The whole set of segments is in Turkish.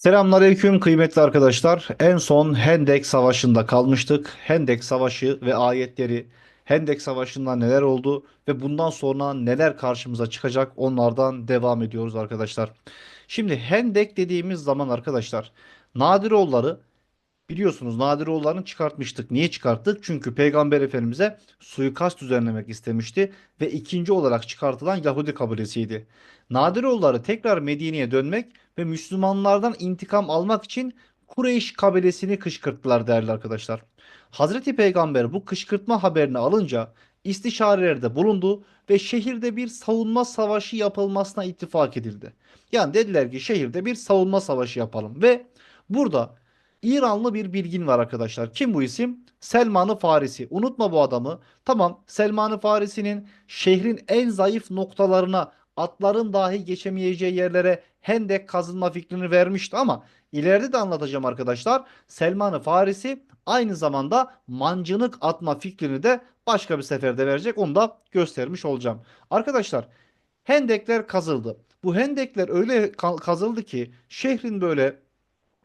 Selamünaleyküm kıymetli arkadaşlar. En son Hendek Savaşı'nda kalmıştık. Hendek Savaşı ve ayetleri, Hendek Savaşı'nda neler oldu ve bundan sonra neler karşımıza çıkacak onlardan devam ediyoruz arkadaşlar. Şimdi Hendek dediğimiz zaman arkadaşlar Nadiroğulları Biliyorsunuz Nadiroğullarını çıkartmıştık. Niye çıkarttık? Çünkü Peygamber Efendimiz'e suikast düzenlemek istemişti ve ikinci olarak çıkartılan Yahudi kabilesiydi. Nadiroğulları tekrar Medine'ye dönmek ve Müslümanlardan intikam almak için Kureyş kabilesini kışkırttılar değerli arkadaşlar. Hazreti Peygamber bu kışkırtma haberini alınca istişarelerde bulundu ve şehirde bir savunma savaşı yapılmasına ittifak edildi. Yani dediler ki şehirde bir savunma savaşı yapalım ve burada İranlı bir bilgin var arkadaşlar. Kim bu isim? Selman-ı Farisi. Unutma bu adamı. Tamam Selman-ı Farisi'nin şehrin en zayıf noktalarına atların dahi geçemeyeceği yerlere hendek kazılma fikrini vermişti ama ileride de anlatacağım arkadaşlar. Selman-ı Farisi aynı zamanda mancınık atma fikrini de başka bir seferde verecek. Onu da göstermiş olacağım. Arkadaşlar hendekler kazıldı. Bu hendekler öyle kazıldı ki şehrin böyle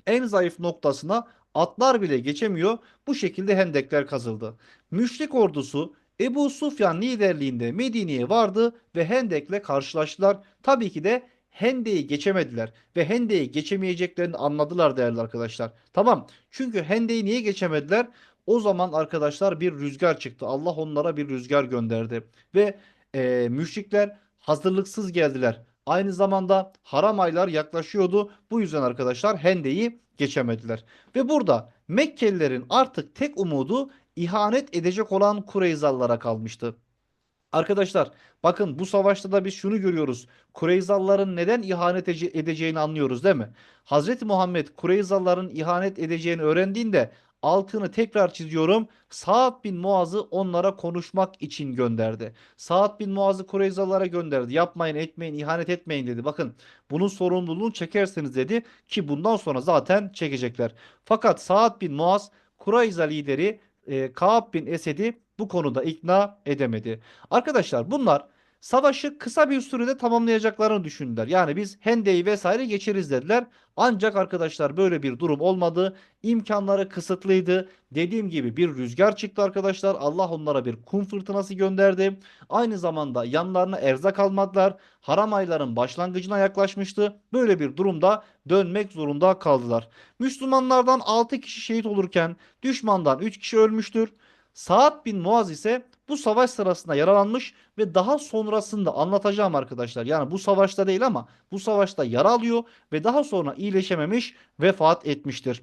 en zayıf noktasına atlar bile geçemiyor. Bu şekilde hendekler kazıldı. Müşrik ordusu Ebu Sufyan liderliğinde Medine'ye vardı ve hendekle karşılaştılar. Tabii ki de hendeyi geçemediler ve hendeyi geçemeyeceklerini anladılar değerli arkadaşlar. Tamam çünkü hendeyi niye geçemediler? O zaman arkadaşlar bir rüzgar çıktı. Allah onlara bir rüzgar gönderdi ve e, müşrikler hazırlıksız geldiler. Aynı zamanda haram aylar yaklaşıyordu. Bu yüzden arkadaşlar Hende'yi geçemediler. Ve burada Mekkelilerin artık tek umudu ihanet edecek olan Kureyzalılara kalmıştı. Arkadaşlar bakın bu savaşta da biz şunu görüyoruz. Kureyzalıların neden ihanet edeceğini anlıyoruz değil mi? Hazreti Muhammed Kureyzalıların ihanet edeceğini öğrendiğinde altını tekrar çiziyorum. Saad bin Muaz'ı onlara konuşmak için gönderdi. Saad bin Muaz'ı Kureyzalılara gönderdi. Yapmayın, etmeyin, ihanet etmeyin dedi. Bakın bunun sorumluluğunu çekersiniz dedi ki bundan sonra zaten çekecekler. Fakat Saad bin Muaz Kureyza lideri e, Kaab bin Esed'i bu konuda ikna edemedi. Arkadaşlar bunlar savaşı kısa bir sürede tamamlayacaklarını düşündüler. Yani biz Hende'yi vesaire geçeriz dediler. Ancak arkadaşlar böyle bir durum olmadı. İmkanları kısıtlıydı. Dediğim gibi bir rüzgar çıktı arkadaşlar. Allah onlara bir kum fırtınası gönderdi. Aynı zamanda yanlarına erzak almadılar. Haram ayların başlangıcına yaklaşmıştı. Böyle bir durumda dönmek zorunda kaldılar. Müslümanlardan 6 kişi şehit olurken düşmandan 3 kişi ölmüştür. Saad bin Muaz ise bu savaş sırasında yaralanmış ve daha sonrasında anlatacağım arkadaşlar. Yani bu savaşta değil ama bu savaşta yara alıyor ve daha sonra iyileşememiş vefat etmiştir.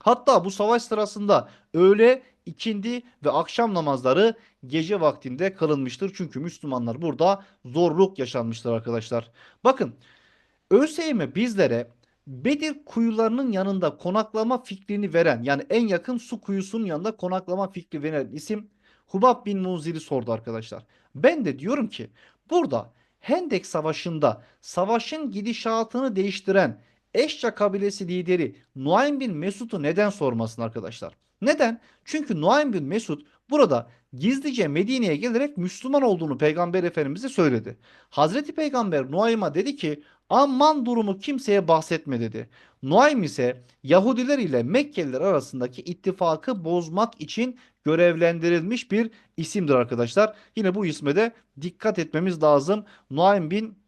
Hatta bu savaş sırasında öğle, ikindi ve akşam namazları gece vaktinde kılınmıştır. Çünkü Müslümanlar burada zorluk yaşanmıştır arkadaşlar. Bakın ÖSYM bizlere Bedir kuyularının yanında konaklama fikrini veren yani en yakın su kuyusunun yanında konaklama fikri veren isim Hubab bin Munzir'i sordu arkadaşlar. Ben de diyorum ki burada Hendek Savaşı'nda savaşın gidişatını değiştiren Eşça kabilesi lideri Nuaym bin Mesud'u neden sormasın arkadaşlar? Neden? Çünkü Nuaym bin Mesud burada gizlice Medine'ye gelerek Müslüman olduğunu Peygamber Efendimiz'e söyledi. Hazreti Peygamber Nuaym'a dedi ki aman durumu kimseye bahsetme dedi. Nuaym ise Yahudiler ile Mekkeliler arasındaki ittifakı bozmak için görevlendirilmiş bir isimdir arkadaşlar. Yine bu isme de dikkat etmemiz lazım. Nuaym bin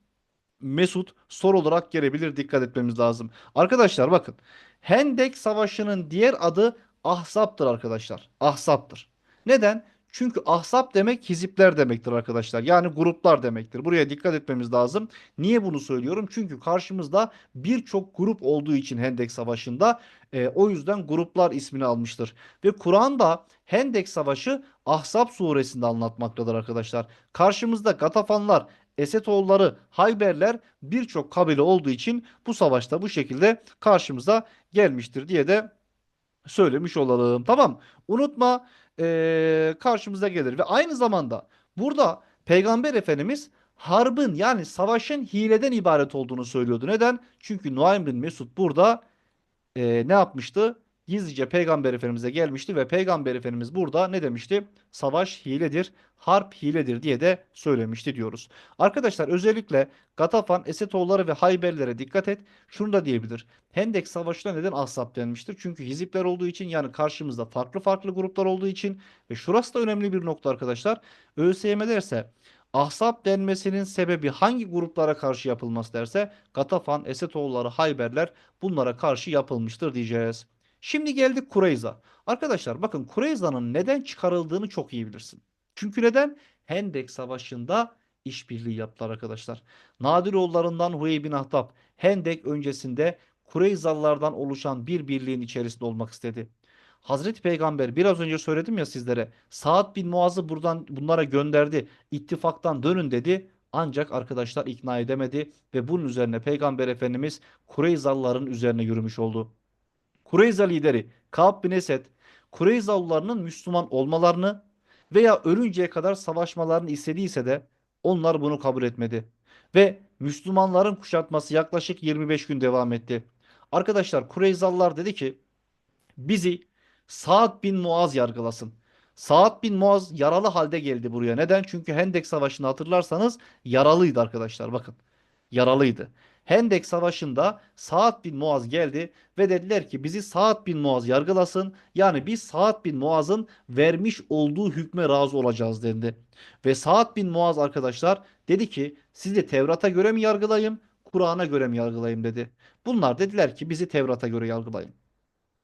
Mesut soru olarak gelebilir. Dikkat etmemiz lazım. Arkadaşlar bakın. Hendek Savaşı'nın diğer adı Ahzap'tır arkadaşlar. Ahzap'tır. Neden? Çünkü ahzap demek hizipler demektir arkadaşlar. Yani gruplar demektir. Buraya dikkat etmemiz lazım. Niye bunu söylüyorum? Çünkü karşımızda birçok grup olduğu için Hendek Savaşı'nda e, o yüzden gruplar ismini almıştır. Ve Kur'an'da Hendek Savaşı Ahzab suresinde anlatmaktadır arkadaşlar. Karşımızda Gatafanlar, Esetoğulları, Hayberler birçok kabile olduğu için bu savaşta bu şekilde karşımıza gelmiştir diye de söylemiş olalım. Tamam. Unutma ee, karşımıza gelir. Ve aynı zamanda burada Peygamber Efendimiz harbın yani savaşın hileden ibaret olduğunu söylüyordu. Neden? Çünkü Nuaym bin Mesud burada e, ne yapmıştı? Gizlice Peygamber Efendimiz'e gelmişti ve Peygamber Efendimiz burada ne demişti? Savaş hiledir, harp hiledir diye de söylemişti diyoruz. Arkadaşlar özellikle Gatafan, Esetoğulları ve Hayberlere dikkat et. Şunu da diyebilir. Hendek Savaşı'na neden Ahzab denmiştir? Çünkü hizipler olduğu için yani karşımızda farklı farklı gruplar olduğu için ve şurası da önemli bir nokta arkadaşlar. ÖSYM derse Ahzab denmesinin sebebi hangi gruplara karşı yapılması derse Gatafan, Esetoğulları, Hayberler bunlara karşı yapılmıştır diyeceğiz. Şimdi geldik Kureyza. Arkadaşlar bakın Kureyza'nın neden çıkarıldığını çok iyi bilirsin. Çünkü neden? Hendek Savaşı'nda işbirliği yaptılar arkadaşlar. Nadiroğullarından Huyey bin Ahtap Hendek öncesinde Kureyzalılardan oluşan bir birliğin içerisinde olmak istedi. Hazreti Peygamber biraz önce söyledim ya sizlere Saad bin Muaz'ı buradan bunlara gönderdi. İttifaktan dönün dedi. Ancak arkadaşlar ikna edemedi ve bunun üzerine Peygamber Efendimiz Kureyzalıların üzerine yürümüş oldu. Kureyza lideri Ka'b bin Esed Kureyzalılarının Müslüman olmalarını veya ölünceye kadar savaşmalarını istediyse de onlar bunu kabul etmedi. Ve Müslümanların kuşatması yaklaşık 25 gün devam etti. Arkadaşlar Kureyzalılar dedi ki bizi Sa'd bin Muaz yargılasın. Sa'd bin Muaz yaralı halde geldi buraya. Neden? Çünkü Hendek Savaşı'nı hatırlarsanız yaralıydı arkadaşlar. Bakın yaralıydı. Hendek Savaşı'nda Sa'd bin Muaz geldi ve dediler ki bizi Sa'd bin Muaz yargılasın. Yani biz Sa'd bin Muaz'ın vermiş olduğu hükme razı olacağız dendi. Ve Sa'd bin Muaz arkadaşlar dedi ki sizi Tevrat'a göre mi yargılayayım, Kur'an'a göre mi yargılayayım dedi. Bunlar dediler ki bizi Tevrat'a göre yargılayın.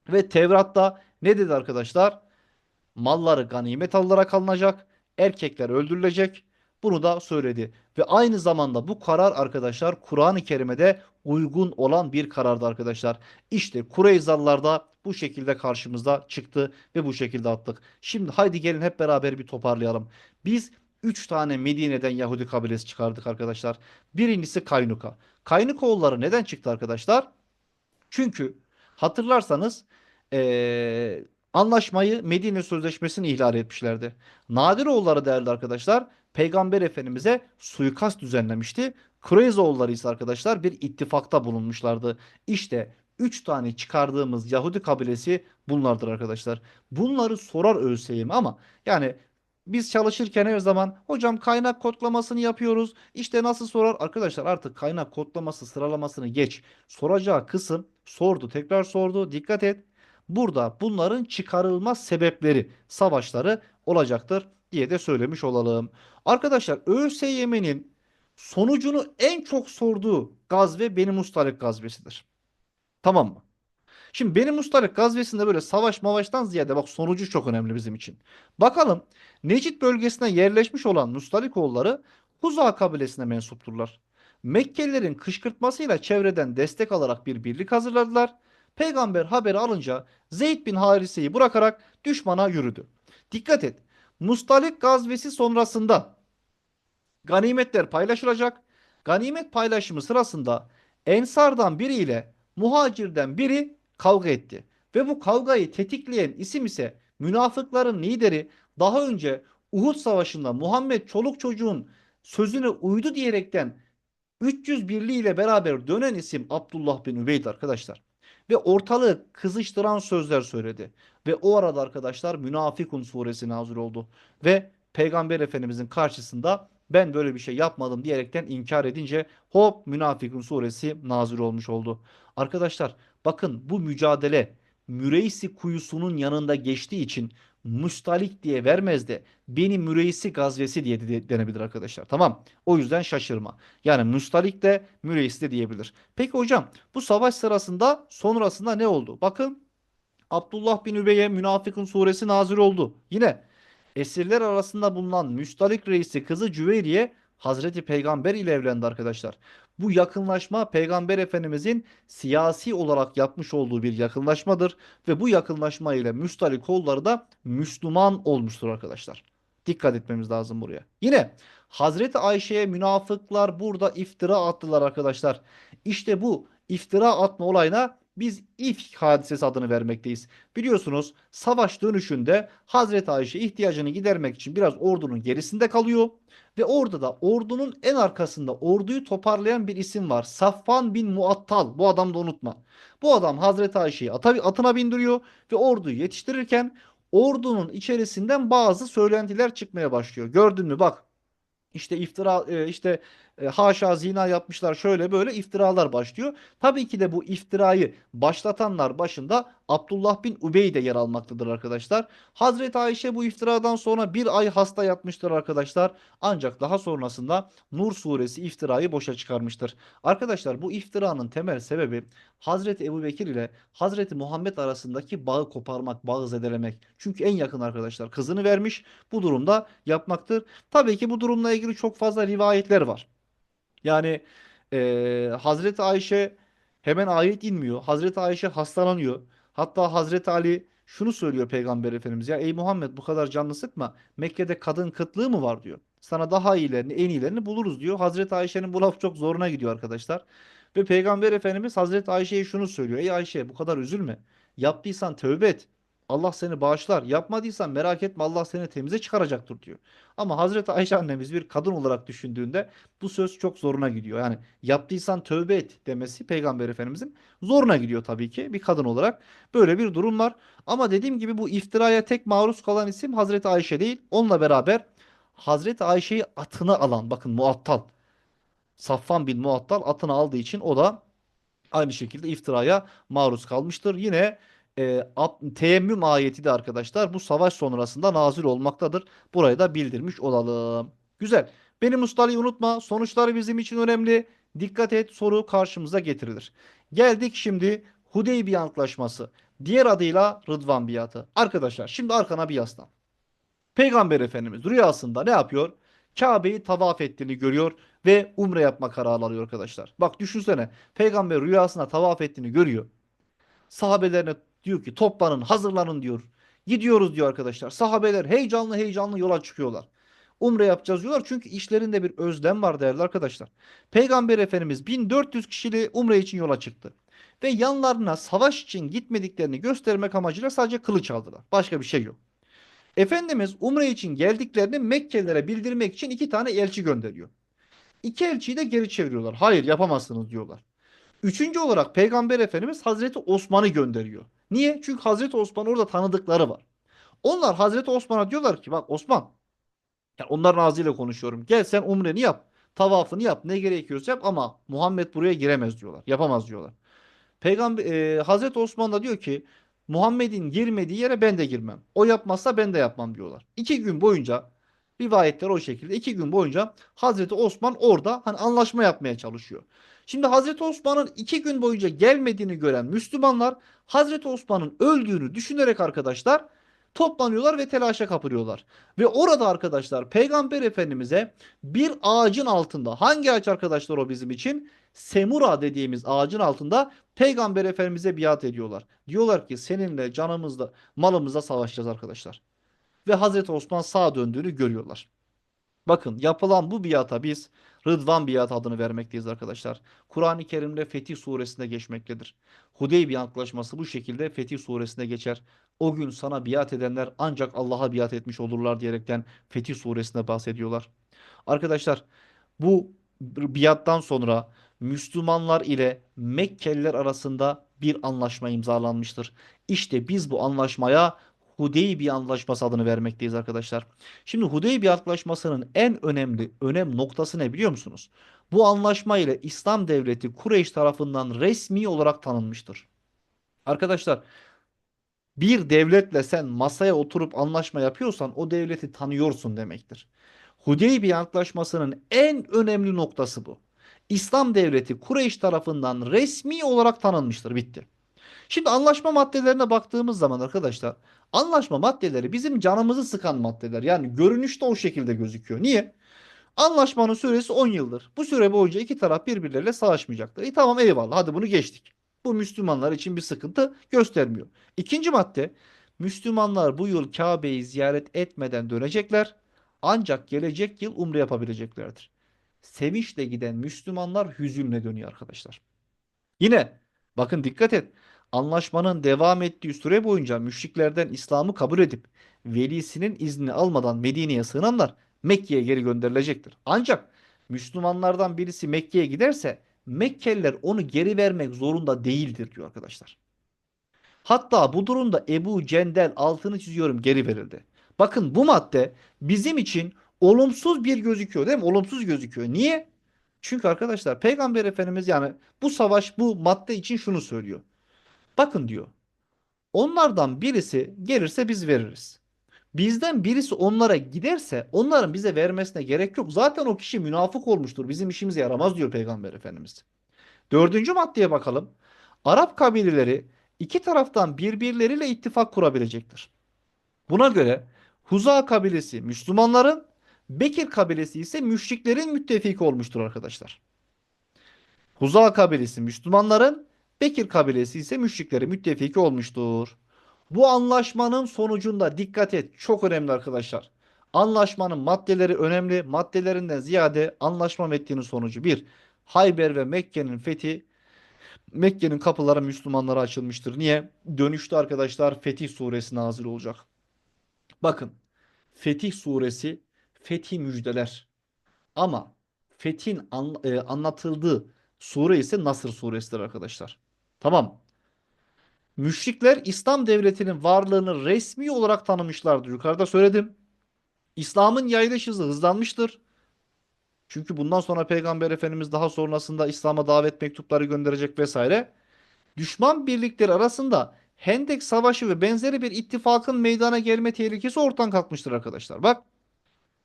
Ve Tevrat'ta ne dedi arkadaşlar? Malları ganimet alınarak alınacak. Erkekler öldürülecek. Bunu da söyledi. Ve aynı zamanda bu karar arkadaşlar Kur'an-ı Kerim'e uygun olan bir karardı arkadaşlar. İşte Kureyzalılar da bu şekilde karşımıza çıktı ve bu şekilde attık. Şimdi haydi gelin hep beraber bir toparlayalım. Biz 3 tane Medine'den Yahudi kabilesi çıkardık arkadaşlar. Birincisi Kaynuka. Kaynukoğulları neden çıktı arkadaşlar? Çünkü hatırlarsanız eee, anlaşmayı Medine Sözleşmesi'ni ihlal etmişlerdi. Nadiroğulları değerli arkadaşlar Peygamber Efendimiz'e suikast düzenlemişti. Kureyzoğulları ise arkadaşlar bir ittifakta bulunmuşlardı. İşte 3 tane çıkardığımız Yahudi kabilesi bunlardır arkadaşlar. Bunları sorar ÖSYM ama yani biz çalışırken her zaman hocam kaynak kodlamasını yapıyoruz. İşte nasıl sorar? Arkadaşlar artık kaynak kodlaması sıralamasını geç. Soracağı kısım sordu tekrar sordu. Dikkat et. Burada bunların çıkarılma sebepleri, savaşları olacaktır diye de söylemiş olalım. Arkadaşlar ÖSYM'nin sonucunu en çok sorduğu gazve Beni Mustalik gazvesidir. Tamam mı? Şimdi Beni Mustalik gazvesinde böyle savaş mavaştan ziyade bak sonucu çok önemli bizim için. Bakalım Necid bölgesine yerleşmiş olan Mustalikoğulları Huza kabilesine mensupturlar. Mekkelilerin kışkırtmasıyla çevreden destek alarak bir birlik hazırladılar. Peygamber haberi alınca Zeyd bin Harise'yi bırakarak düşmana yürüdü. Dikkat et. Mustalik gazvesi sonrasında ganimetler paylaşılacak. Ganimet paylaşımı sırasında Ensardan biriyle Muhacir'den biri kavga etti. Ve bu kavgayı tetikleyen isim ise münafıkların lideri daha önce Uhud Savaşı'nda Muhammed çoluk çocuğun sözüne uydu diyerekten 300 birliğiyle beraber dönen isim Abdullah bin Übeyd arkadaşlar. Ve ortalığı kızıştıran sözler söyledi. Ve o arada arkadaşlar Münafikun suresi nazil oldu. Ve Peygamber Efendimizin karşısında ben böyle bir şey yapmadım diyerekten inkar edince hop Münafikun suresi nazil olmuş oldu. Arkadaşlar bakın bu mücadele Müreysi kuyusunun yanında geçtiği için Mustalik diye vermez de Beni Müreysi gazvesi diye de denebilir arkadaşlar. Tamam. O yüzden şaşırma. Yani Mustalik de Müreysi de diyebilir. Peki hocam bu savaş sırasında sonrasında ne oldu? Bakın Abdullah bin Übey'e Münafıkın suresi nazil oldu. Yine esirler arasında bulunan Müstalik reisi kızı Cüveyriye Hazreti Peygamber ile evlendi arkadaşlar. Bu yakınlaşma Peygamber Efendimizin siyasi olarak yapmış olduğu bir yakınlaşmadır ve bu yakınlaşma ile Müstalik oğulları da Müslüman olmuştur arkadaşlar. Dikkat etmemiz lazım buraya. Yine Hazreti Ayşe'ye münafıklar burada iftira attılar arkadaşlar. İşte bu iftira atma olayına biz İfk hadisesi adını vermekteyiz. Biliyorsunuz savaş dönüşünde Hazreti Ayşe ihtiyacını gidermek için biraz ordunun gerisinde kalıyor. Ve orada da ordunun en arkasında orduyu toparlayan bir isim var. Safvan bin Muattal. Bu adam da unutma. Bu adam Hazreti Ayşe'yi atına bindiriyor ve orduyu yetiştirirken ordunun içerisinden bazı söylentiler çıkmaya başlıyor. Gördün mü bak işte iftira e, işte e, haşa zina yapmışlar şöyle böyle iftiralar başlıyor. Tabii ki de bu iftirayı başlatanlar başında Abdullah bin Ubey de yer almaktadır arkadaşlar. Hazreti Ayşe bu iftiradan sonra bir ay hasta yatmıştır arkadaşlar. Ancak daha sonrasında Nur suresi iftirayı boşa çıkarmıştır. Arkadaşlar bu iftiranın temel sebebi Hazreti Ebubekir ile Hazreti Muhammed arasındaki bağı koparmak, bağı zedelemek. Çünkü en yakın arkadaşlar kızını vermiş. Bu durumda yapmaktır. Tabii ki bu durumla ilgili çok fazla rivayetler var. Yani eee, Hazreti Ayşe hemen ayet inmiyor. Hazreti Ayşe hastalanıyor. Hatta Hazreti Ali şunu söylüyor Peygamber Efendimiz. Ya ey Muhammed bu kadar canını sıkma. Mekke'de kadın kıtlığı mı var diyor. Sana daha iyilerini, en iyilerini buluruz diyor. Hazreti Ayşe'nin bu laf çok zoruna gidiyor arkadaşlar. Ve Peygamber Efendimiz Hazreti Ayşe'ye şunu söylüyor. Ey Ayşe bu kadar üzülme. Yaptıysan tövbe et. Allah seni bağışlar. Yapmadıysan merak etme Allah seni temize çıkaracaktır diyor. Ama Hazreti Ayşe annemiz bir kadın olarak düşündüğünde bu söz çok zoruna gidiyor. Yani yaptıysan tövbe et demesi Peygamber Efendimizin zoruna gidiyor tabii ki bir kadın olarak. Böyle bir durum var. Ama dediğim gibi bu iftiraya tek maruz kalan isim Hazreti Ayşe değil. Onunla beraber Hazreti Ayşe'yi atına alan bakın Muattal. Safvan bin Muattal atına aldığı için o da aynı şekilde iftiraya maruz kalmıştır. Yine e, ab- teyemmüm ayeti de arkadaşlar bu savaş sonrasında nazil olmaktadır. Burayı da bildirmiş olalım. Güzel. Benim ustalayı unutma. Sonuçları bizim için önemli. Dikkat et soru karşımıza getirilir. Geldik şimdi Hudeybiye Antlaşması. Diğer adıyla Rıdvan Biatı. Arkadaşlar şimdi arkana bir yaslan. Peygamber Efendimiz rüyasında ne yapıyor? Kabe'yi tavaf ettiğini görüyor ve umre yapma kararı alıyor arkadaşlar. Bak düşünsene peygamber rüyasında tavaf ettiğini görüyor. Sahabelerine diyor ki toplanın hazırlanın diyor. Gidiyoruz diyor arkadaşlar. Sahabeler heyecanlı heyecanlı yola çıkıyorlar. Umre yapacağız diyorlar çünkü işlerinde bir özlem var değerli arkadaşlar. Peygamber Efendimiz 1400 kişili umre için yola çıktı. Ve yanlarına savaş için gitmediklerini göstermek amacıyla sadece kılıç aldılar. Başka bir şey yok. Efendimiz umre için geldiklerini Mekkelilere bildirmek için iki tane elçi gönderiyor. İki elçiyi de geri çeviriyorlar. Hayır yapamazsınız diyorlar. Üçüncü olarak Peygamber Efendimiz Hazreti Osman'ı gönderiyor. Niye? Çünkü Hazreti Osman orada tanıdıkları var. Onlar Hazreti Osman'a diyorlar ki bak Osman yani onların ağzıyla konuşuyorum. Gel sen umreni yap. Tavafını yap. Ne gerekiyorsa yap ama Muhammed buraya giremez diyorlar. Yapamaz diyorlar. Peygamber e, Hazreti Osman da diyor ki Muhammed'in girmediği yere ben de girmem. O yapmazsa ben de yapmam diyorlar. İki gün boyunca rivayetler o şekilde. iki gün boyunca Hazreti Osman orada hani anlaşma yapmaya çalışıyor. Şimdi Hazreti Osman'ın iki gün boyunca gelmediğini gören Müslümanlar Hazreti Osman'ın öldüğünü düşünerek arkadaşlar toplanıyorlar ve telaşa kapılıyorlar. Ve orada arkadaşlar Peygamber Efendimiz'e bir ağacın altında hangi ağaç arkadaşlar o bizim için? Semura dediğimiz ağacın altında Peygamber Efendimiz'e biat ediyorlar. Diyorlar ki seninle canımızla malımızla savaşacağız arkadaşlar. Ve Hazreti Osman sağ döndüğünü görüyorlar. Bakın yapılan bu biata biz Rıdvan biat adını vermekteyiz arkadaşlar. Kur'an-ı Kerim'de Fetih suresinde geçmektedir. Hudeybiye Antlaşması bu şekilde Fetih suresinde geçer. O gün sana biat edenler ancak Allah'a biat etmiş olurlar diyerekten Fetih suresinde bahsediyorlar. Arkadaşlar bu biattan sonra Müslümanlar ile Mekkeliler arasında bir anlaşma imzalanmıştır. İşte biz bu anlaşmaya Hudeybiye Antlaşması adını vermekteyiz arkadaşlar. Şimdi Hudeybiye Antlaşması'nın en önemli önem noktası ne biliyor musunuz? Bu anlaşma ile İslam devleti Kureyş tarafından resmi olarak tanınmıştır. Arkadaşlar bir devletle sen masaya oturup anlaşma yapıyorsan o devleti tanıyorsun demektir. Hudeybiye Antlaşması'nın en önemli noktası bu. İslam devleti Kureyş tarafından resmi olarak tanınmıştır. Bitti. Şimdi anlaşma maddelerine baktığımız zaman arkadaşlar anlaşma maddeleri bizim canımızı sıkan maddeler. Yani görünüşte o şekilde gözüküyor. Niye? Anlaşmanın süresi 10 yıldır. Bu süre boyunca iki taraf birbirleriyle savaşmayacaktır. E tamam eyvallah hadi bunu geçtik. Bu Müslümanlar için bir sıkıntı göstermiyor. İkinci madde Müslümanlar bu yıl Kabe'yi ziyaret etmeden dönecekler. Ancak gelecek yıl umre yapabileceklerdir. Sevinçle giden Müslümanlar hüzünle dönüyor arkadaşlar. Yine Bakın dikkat et. Anlaşmanın devam ettiği süre boyunca müşriklerden İslam'ı kabul edip velisinin izni almadan Medine'ye sığınanlar Mekke'ye geri gönderilecektir. Ancak Müslümanlardan birisi Mekke'ye giderse Mekkeliler onu geri vermek zorunda değildir diyor arkadaşlar. Hatta bu durumda Ebu Cendel altını çiziyorum geri verildi. Bakın bu madde bizim için olumsuz bir gözüküyor değil mi? Olumsuz gözüküyor. Niye? Çünkü arkadaşlar Peygamber Efendimiz yani bu savaş bu madde için şunu söylüyor. Bakın diyor. Onlardan birisi gelirse biz veririz. Bizden birisi onlara giderse onların bize vermesine gerek yok. Zaten o kişi münafık olmuştur. Bizim işimize yaramaz diyor Peygamber Efendimiz. Dördüncü maddeye bakalım. Arap kabileleri iki taraftan birbirleriyle ittifak kurabilecektir. Buna göre Huza kabilesi Müslümanların, Bekir kabilesi ise müşriklerin müttefiki olmuştur arkadaşlar. Huza kabilesi Müslümanların, Bekir kabilesi ise müşriklerin müttefiki olmuştur. Bu anlaşmanın sonucunda dikkat et çok önemli arkadaşlar. Anlaşmanın maddeleri önemli. Maddelerinden ziyade anlaşma metninin sonucu bir. Hayber ve Mekke'nin fethi Mekke'nin kapıları Müslümanlara açılmıştır. Niye? Dönüşte arkadaşlar Fetih suresi nazil olacak. Bakın Fetih suresi fethi müjdeler. Ama fethin an- e, anlatıldığı sure ise Nasr suresidir arkadaşlar. Tamam. Müşrikler İslam devletinin varlığını resmi olarak tanımışlardır. Yukarıda söyledim. İslam'ın yayılış hızı hızlanmıştır. Çünkü bundan sonra Peygamber Efendimiz daha sonrasında İslam'a davet mektupları gönderecek vesaire. Düşman birlikleri arasında Hendek Savaşı ve benzeri bir ittifakın meydana gelme tehlikesi ortadan kalkmıştır arkadaşlar. Bak,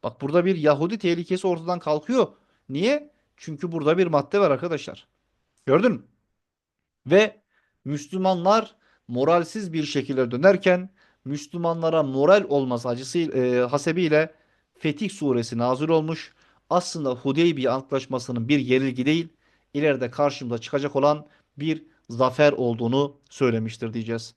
bak burada bir Yahudi tehlikesi ortadan kalkıyor. Niye? Çünkü burada bir madde var arkadaşlar. Gördün mü? Ve Müslümanlar moralsiz bir şekilde dönerken Müslümanlara moral olması acısı e, hasebiyle Fetih suresi nazil olmuş. Aslında Hudeybiye Antlaşması'nın bir yenilgi değil, ileride karşımıza çıkacak olan bir zafer olduğunu söylemiştir diyeceğiz.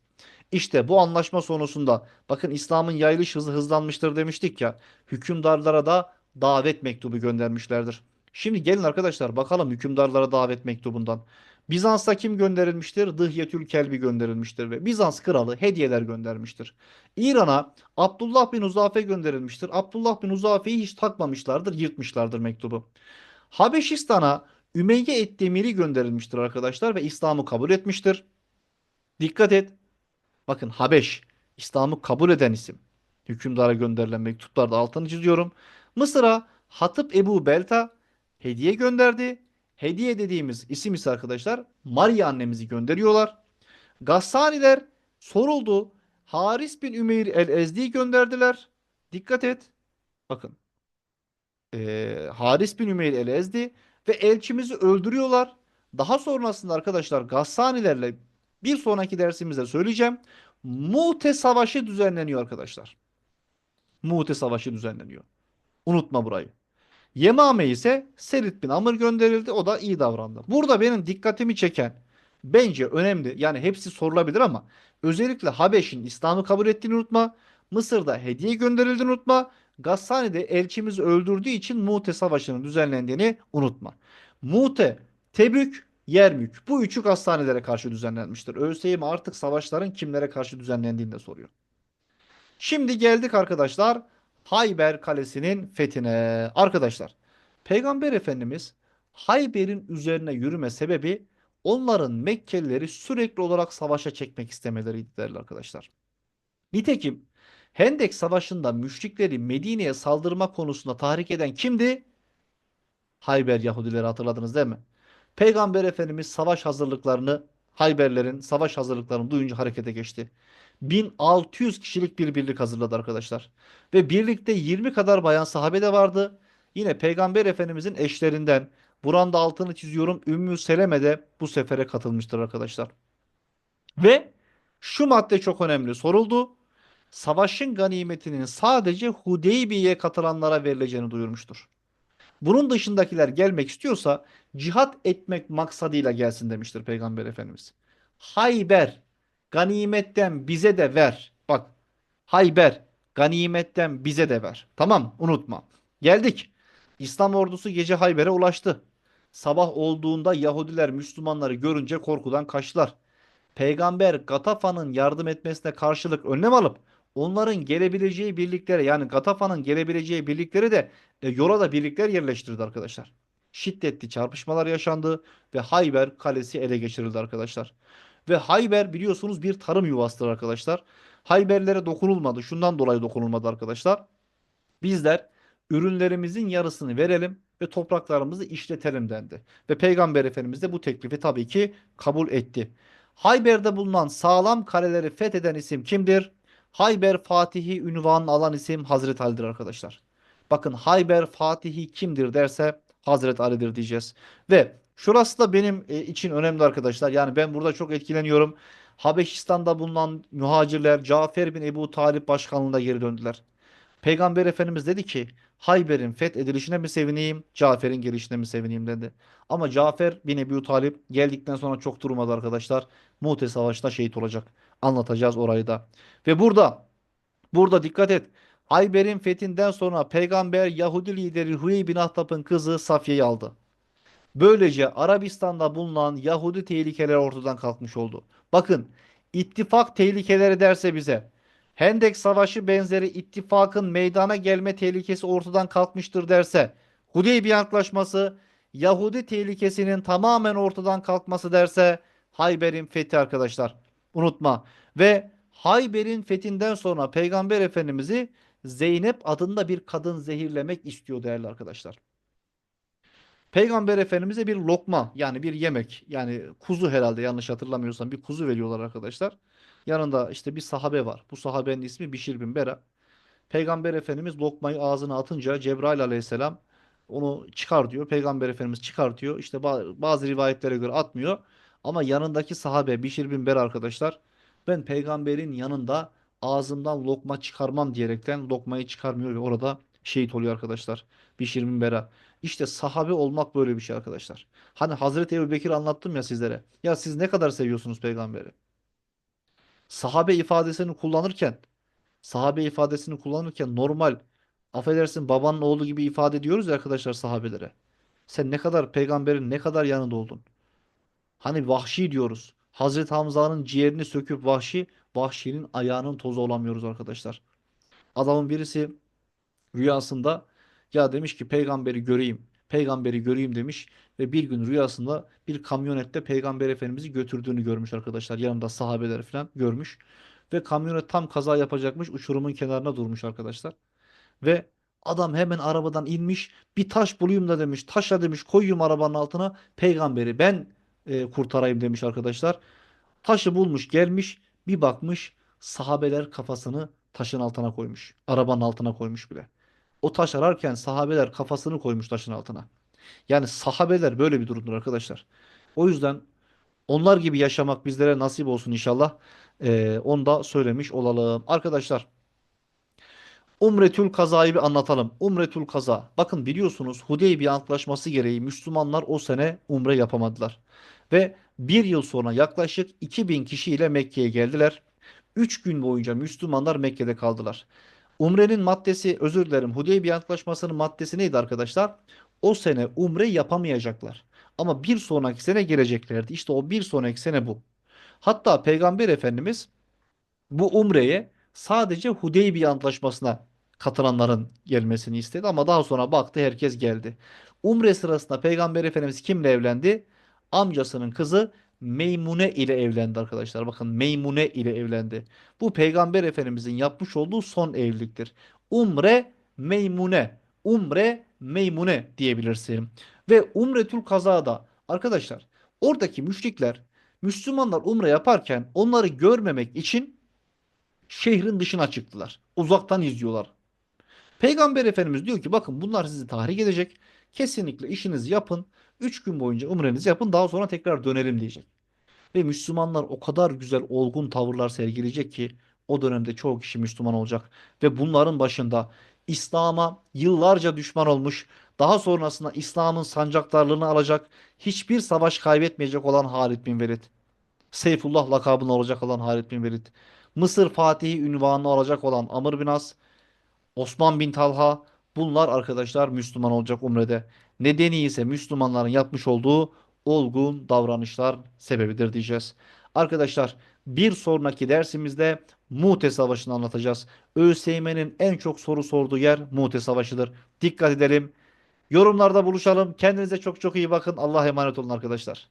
İşte bu anlaşma sonrasında bakın İslam'ın yayılış hızı hızlanmıştır demiştik ya. Hükümdarlara da davet mektubu göndermişlerdir. Şimdi gelin arkadaşlar bakalım hükümdarlara davet mektubundan. Bizans'a kim gönderilmiştir? Dıhyetül Kelbi gönderilmiştir ve Bizans kralı hediyeler göndermiştir. İran'a Abdullah bin Uzafe gönderilmiştir. Abdullah bin Uzafe'yi hiç takmamışlardır, yırtmışlardır mektubu. Habeşistan'a Ümeyye Ettemiri gönderilmiştir arkadaşlar ve İslam'ı kabul etmiştir. Dikkat et. Bakın Habeş, İslam'ı kabul eden isim. Hükümdara gönderilen mektuplarda altını çiziyorum. Mısır'a Hatip Ebu Belta hediye gönderdi. Hediye dediğimiz isim ise arkadaşlar Maria annemizi gönderiyorlar. Gassaniler soruldu. Haris bin Ümeyr el-Ezdi'yi gönderdiler. Dikkat et. Bakın. Ee, Haris bin Ümeyr el-Ezdi ve elçimizi öldürüyorlar. Daha sonrasında arkadaşlar Gassanilerle bir sonraki dersimizde söyleyeceğim. Mu'te Savaşı düzenleniyor arkadaşlar. Mu'te Savaşı düzenleniyor. Unutma burayı. Yemame ise Serit bin Amr gönderildi. O da iyi davrandı. Burada benim dikkatimi çeken bence önemli. Yani hepsi sorulabilir ama özellikle Habeş'in İslam'ı kabul ettiğini unutma. Mısır'da hediye gönderildiğini unutma. Gassani'de elçimizi öldürdüğü için Mu'te Savaşı'nın düzenlendiğini unutma. Mu'te, Tebük, Yermük bu üçü Gassanilere karşı düzenlenmiştir. ÖSYM artık savaşların kimlere karşı düzenlendiğini de soruyor. Şimdi geldik arkadaşlar Hayber Kalesi'nin fethine. Arkadaşlar Peygamber Efendimiz Hayber'in üzerine yürüme sebebi onların Mekkelileri sürekli olarak savaşa çekmek istemeleriydi değerli arkadaşlar. Nitekim Hendek Savaşı'nda müşrikleri Medine'ye saldırma konusunda tahrik eden kimdi? Hayber Yahudileri hatırladınız değil mi? Peygamber Efendimiz savaş hazırlıklarını Hayberlerin savaş hazırlıklarını duyunca harekete geçti. 1600 kişilik bir birlik hazırladı arkadaşlar. Ve birlikte 20 kadar bayan sahabe de vardı. Yine Peygamber Efendimizin eşlerinden buranda altını çiziyorum Ümmü Seleme de bu sefere katılmıştır arkadaşlar. Ve şu madde çok önemli soruldu. Savaşın ganimetinin sadece Hudeybiye'ye katılanlara verileceğini duyurmuştur. Bunun dışındakiler gelmek istiyorsa cihat etmek maksadıyla gelsin demiştir Peygamber Efendimiz. Hayber ganimetten bize de ver. Bak Hayber ganimetten bize de ver. Tamam unutma. Geldik. İslam ordusu gece Hayber'e ulaştı. Sabah olduğunda Yahudiler Müslümanları görünce korkudan kaçtılar. Peygamber Gatafa'nın yardım etmesine karşılık önlem alıp onların gelebileceği birliklere yani Gatafa'nın gelebileceği birlikleri de e, yola da birlikler yerleştirdi arkadaşlar. Şiddetli çarpışmalar yaşandı ve Hayber kalesi ele geçirildi arkadaşlar. Ve Hayber biliyorsunuz bir tarım yuvasıdır arkadaşlar. Hayberlere dokunulmadı. Şundan dolayı dokunulmadı arkadaşlar. Bizler ürünlerimizin yarısını verelim ve topraklarımızı işletelim dendi. Ve Peygamber Efendimiz de bu teklifi tabii ki kabul etti. Hayber'de bulunan sağlam kaleleri fetheden isim kimdir? Hayber Fatihi ünvanını alan isim Hazreti Ali'dir arkadaşlar. Bakın Hayber Fatihi kimdir derse Hazreti Ali'dir diyeceğiz. Ve şurası da benim e, için önemli arkadaşlar. Yani ben burada çok etkileniyorum. Habeşistan'da bulunan muhacirler Cafer bin Ebu Talip başkanlığında geri döndüler. Peygamber Efendimiz dedi ki Hayber'in fethedilişine mi sevineyim, Cafer'in gelişine mi sevineyim dedi. Ama Cafer bin Ebu Talip geldikten sonra çok durmadı arkadaşlar. Mu'te Savaşı'nda şehit olacak. Anlatacağız orayı da. Ve burada, burada dikkat et. Hayber'in fethinden sonra peygamber Yahudi lideri Huyey bin Ahtap'ın kızı Safiye'yi aldı. Böylece Arabistan'da bulunan Yahudi tehlikeleri ortadan kalkmış oldu. Bakın ittifak tehlikeleri derse bize Hendek Savaşı benzeri ittifakın meydana gelme tehlikesi ortadan kalkmıştır derse Hudeybiye Antlaşması Yahudi tehlikesinin tamamen ortadan kalkması derse Hayber'in fethi arkadaşlar. Unutma. Ve Hayber'in fethinden sonra Peygamber Efendimiz'i Zeynep adında bir kadın zehirlemek istiyor değerli arkadaşlar. Peygamber Efendimiz'e bir lokma yani bir yemek yani kuzu herhalde yanlış hatırlamıyorsam bir kuzu veriyorlar arkadaşlar. Yanında işte bir sahabe var. Bu sahabenin ismi Bişir bin Bera. Peygamber Efendimiz lokmayı ağzına atınca Cebrail aleyhisselam onu çıkar diyor. Peygamber Efendimiz çıkartıyor. İşte ba- bazı rivayetlere göre atmıyor. Ama yanındaki sahabe Bişir bin Bera arkadaşlar ben peygamberin yanında ağzımdan lokma çıkarmam diyerekten lokmayı çıkarmıyor ve orada şehit oluyor arkadaşlar. Bişir bin Bera. İşte sahabe olmak böyle bir şey arkadaşlar. Hani Hazreti Ebubekir anlattım ya sizlere. Ya siz ne kadar seviyorsunuz peygamberi? Sahabe ifadesini kullanırken, sahabe ifadesini kullanırken normal, affedersin babanın oğlu gibi ifade ediyoruz ya arkadaşlar sahabelere. Sen ne kadar peygamberin ne kadar yanında oldun? Hani vahşi diyoruz. Hazreti Hamza'nın ciğerini söküp vahşi, vahşinin ayağının tozu olamıyoruz arkadaşlar. Adamın birisi Rüyasında ya demiş ki peygamberi göreyim. Peygamberi göreyim demiş ve bir gün rüyasında bir kamyonette peygamber efendimizi götürdüğünü görmüş arkadaşlar. Yanında sahabeler falan görmüş. Ve kamyonet tam kaza yapacakmış. Uçurumun kenarına durmuş arkadaşlar. Ve adam hemen arabadan inmiş. Bir taş bulayım da demiş. Taşla demiş koyayım arabanın altına. Peygamberi ben e, kurtarayım demiş arkadaşlar. Taşı bulmuş gelmiş. Bir bakmış sahabeler kafasını taşın altına koymuş. Arabanın altına koymuş bile. O taş ararken sahabeler kafasını koymuş taşın altına. Yani sahabeler böyle bir durumdur arkadaşlar. O yüzden onlar gibi yaşamak bizlere nasip olsun inşallah. Ee, onu da söylemiş olalım. Arkadaşlar Umretül Kaza'yı bir anlatalım. Umretül Kaza. Bakın biliyorsunuz Hudeybiye Antlaşması gereği Müslümanlar o sene umre yapamadılar. Ve bir yıl sonra yaklaşık 2000 kişiyle Mekke'ye geldiler. 3 gün boyunca Müslümanlar Mekke'de kaldılar. Umre'nin maddesi, özür dilerim, Hudeybiye Antlaşması'nın maddesi neydi arkadaşlar? O sene umre yapamayacaklar. Ama bir sonraki sene geleceklerdi. İşte o bir sonraki sene bu. Hatta Peygamber Efendimiz bu umreye sadece Hudeybiye Antlaşması'na katılanların gelmesini istedi ama daha sonra baktı herkes geldi. Umre sırasında Peygamber Efendimiz kimle evlendi? Amcasının kızı Meymune ile evlendi arkadaşlar. Bakın Meymune ile evlendi. Bu Peygamber Efendimizin yapmış olduğu son evliliktir. Umre Meymune. Umre Meymune diyebilirsin. Ve Umretül Kaza'da arkadaşlar oradaki müşrikler Müslümanlar umre yaparken onları görmemek için şehrin dışına çıktılar. Uzaktan izliyorlar. Peygamber Efendimiz diyor ki bakın bunlar sizi tahrik edecek. Kesinlikle işinizi yapın. Üç gün boyunca umrenizi yapın daha sonra tekrar dönelim diyecek. Ve Müslümanlar o kadar güzel olgun tavırlar sergileyecek ki o dönemde çoğu kişi Müslüman olacak. Ve bunların başında İslam'a yıllarca düşman olmuş, daha sonrasında İslam'ın sancaktarlığını alacak, hiçbir savaş kaybetmeyecek olan Halid bin Velid. Seyfullah lakabını alacak olan Halid bin Velid. Mısır Fatihi ünvanını alacak olan Amr bin As, Osman bin Talha bunlar arkadaşlar Müslüman olacak umrede. Nedeni ise Müslümanların yapmış olduğu olgun davranışlar sebebidir diyeceğiz. Arkadaşlar bir sonraki dersimizde Mu'te Savaşı'nı anlatacağız. ÖSYM'nin en çok soru sorduğu yer Mu'te Savaşı'dır. Dikkat edelim. Yorumlarda buluşalım. Kendinize çok çok iyi bakın. Allah'a emanet olun arkadaşlar.